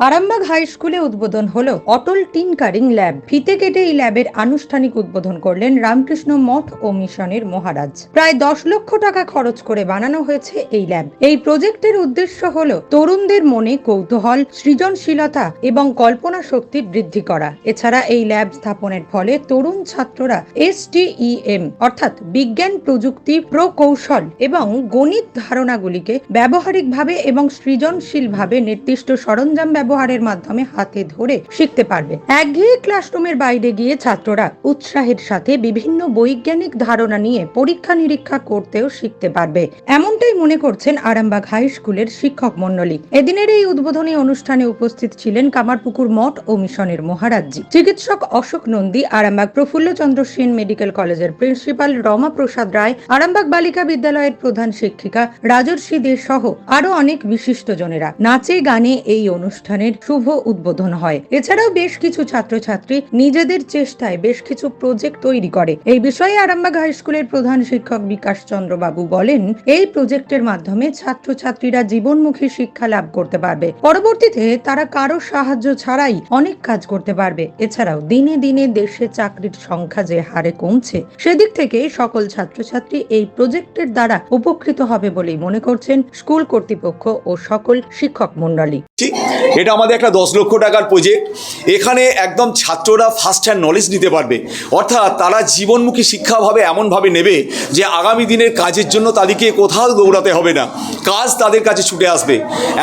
Arambagh high স্কুলে উদ্বোধন হলো অটল টিনকারিং ল্যাব। ফিতে কেটে এই ল্যাবের আনুষ্ঠানিক উদ্বোধন করলেন রামকৃষ্ণ মঠ ও মিশনের মহারাজ। প্রায় দশ লক্ষ টাকা খরচ করে বানানো হয়েছে এই ল্যাব। এই প্রজেক্টের উদ্দেশ্য হল তরুণদের মনে কৌতূহল, সৃজনশীলতা এবং কল্পনা শক্তি বৃদ্ধি করা। এছাড়া এই ল্যাব স্থাপনের ফলে তরুণ ছাত্ররা এসটিইএম অর্থাৎ বিজ্ঞান, প্রযুক্তি, প্রকৌশল এবং গণিত ধারণাগুলিকে ব্যবহারিকভাবে এবং সৃজনশীলভাবে নির্দিষ্ট সরঞ্জাম ব্যবহারের মাধ্যমে হাতে ধরে শিখতে পারবে। একঘেয়ে ক্লাসরুমের বাইরে গিয়ে ছাত্ররা উৎসাহের সাথে বিভিন্ন বৈজ্ঞানিক ধারণা নিয়ে পরীক্ষা নিরীক্ষা করতেও শিখতে পারবে। এমনটাই মনে করছেন আরামবাগ হাই স্কুলের শিক্ষক মণ্ডলী এদিনের এই উদ্বোধনী অনুষ্ঠানে উপস্থিত ছিলেন কামারপুকুর মঠ ও মিশনের মহারাজ্জি। চিকিৎসক অশোক নন্দী, আরামবাগ প্রফুল্ল চন্দ্র সেন মেডিকেল কলেজের প্রিন্সিপাল রমা প্রসাদ রায়, আরামবাগ বালিকা বিদ্যালয়ের প্রধান শিক্ষিকা রাজর্ষি দে সহ আরও অনেক বিশিষ্ট জনেরা। নাচে, গানে এই অনুষ্ঠানের শুভ উদ্বোধন হয়। এছাড়াও বেশ কিছু ছাত্রছাত্রী নিজেদের চেষ্টায় বেশ কিছু প্রজেক্ট তৈরি করে। এই বিষয়ে আরামবাগ হাই স্কুলের প্রধান শিক্ষক বিকাশ চন্দ্র বাবু বলেন এই প্রজেক্টের মাধ্যমে ছাত্রছাত্রীরা জীবনমুখী শিক্ষা লাভ করতে পারবে। পরবর্তীতে তারা কারও সাহায্য ছাড়াই অনেক কাজ করতে পারবে। এছাড়াও দিনে দিনে দেশে চাকরির সংখ্যা যে হারে কমছে সেদিক থেকে সকল ছাত্রছাত্রী এই প্রজেক্টের দ্বারা উপকৃত হবে বলেই মনে করছেন স্কুল কর্তৃপক্ষ ও সকল শিক্ষক মণ্ডলী। জি, এটা আমাদের একটা দশ লক্ষ টাকার প্রজেক্ট এখানে একদম ছাত্ররা ফার্স্ট হ্যান্ড নলেজ নিতে পারবে। অর্থাৎ তারা জীবনমুখী শিক্ষাভাবে এমনভাবে নেবে যে আগামী দিনের কাজের জন্য তাদেরকে কোথাও দৌড়াতে হবে না। কাজ তাদের কাছে ছুটে আসবে।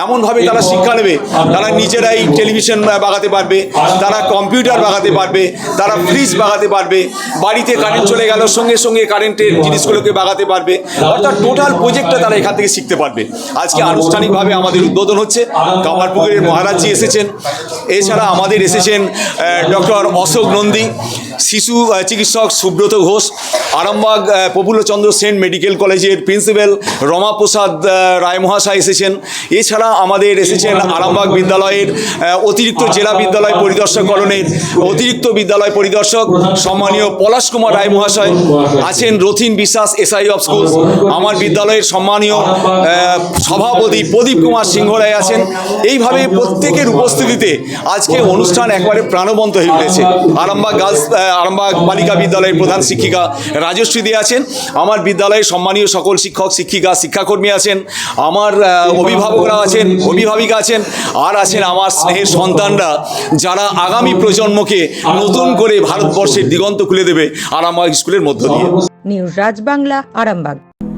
এমনভাবে তারা শিক্ষা নেবে। তারা নিজেরাই টেলিভিশন বাগাতে পারবে। তারা কম্পিউটার বাগাতে পারবে। তারা ফ্রিজ বাগাতে পারবে। বাড়িতে কারেন্ট চলে গেল সঙ্গে সঙ্গে কারেন্টের জিনিসগুলোকে বাগাতে পারবে। অর্থাৎ টোটাল প্রজেক্টটা তারা এখান থেকে শিখতে পারবে। আজকে আনুষ্ঠানিকভাবে আমাদের উদ্বোধন হচ্ছে। কামারপুকুরের মহারাজজি এসেছেন। এছাড়া আমাদের এসেছেন ডক্টর অশোক নন্দী। শিশু চিকিৎসক সুব্রত ঘোষ আরামবাগ প্রফুল্লচন্দ্র সেন মেডিকেল কলেজের প্রিন্সিপাল রমাপ্রসাদ আহ, রায় মহাশয় এসেছেন। এছাড়া আমাদের এসেছেন আরামবাগ বিদ্যালয়ের অতিরিক্ত জেলা বিদ্যালয় পরিদর্শকরণের অতিরিক্ত বিদ্যালয় পরিদর্শক সম্মানীয় পলাশ কুমার রায় মহাশয় আছেন রথিন বিশ্বাস এসআই অফ স্কুল আমার বিদ্যালয়ের সম্মানীয় সভাপতি প্রদীপ কুমার সিংহ রায় আছেন। এইভাবে প্রত্যেকের উপস্থিতিতে আজকে অনুষ্ঠান একবারে প্রাণবন্ত হয়ে উঠেছে। আরামবাগ গার্লস আরামবাগ বালিকা বিদ্যালয়ের প্রধান শিক্ষিকা রাজশ্রী দিয়ে আছেন। আমার বিদ্যালয়ে সম্মানীয় সকল শিক্ষক, শিক্ষিকা, শিক্ষাকর্মী আছেন। আমার অভিভাবকরা আছেন, অভিভাবিকা আছেন, আর আছেন আমার স্নেহের সন্তানরা, যারা আগামী প্রজন্মকে নতুন করে ভারতবর্ষের দিগন্ত খুলে দেবে আরামবাগ স্কুলের মধ্য দিয়ে। নিউজ রাজ বাংলা, আরামবাগ।